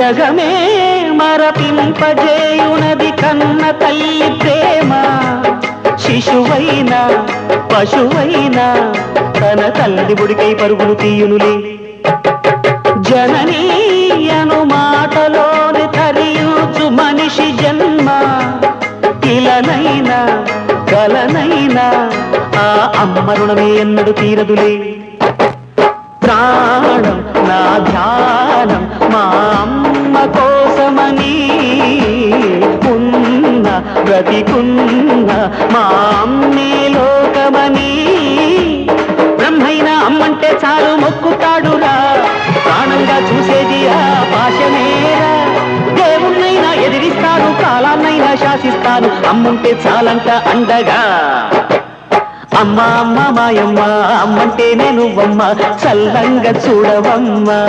జగమే మరపింపజేయునది కన్న తల్లి ప్రేమ. శిశువైనా పశువైనా తన తల్లి బుడికై పరుగులు తీయునులే. జననీ అను మాటలోని తరియుచు మనిషి జన్మ. ఇలనైనా కలనైనా ఆ అమ్మ రుణమే ఎన్నడు తీరదులే. ప్రాణం నా ధ్యానం కోసమని ఉన్న బ్రతికున్న మా అమ్మే లోకమని. అమ్మంటే చాలు మొక్కుతాడురా. ప్రాణంగా చూసేది ఆ పాశమేరా. దేవుణ్ణైనా ఎదిరిస్తాను కాలాన్నైనా శాసిస్తాను. అమ్ముంటే చాలంట అండగా. అమ్మ అమ్మ మాయమ్మ అమ్మంటే నేను అమ్మ చల్లంగా చూడవమ్మా.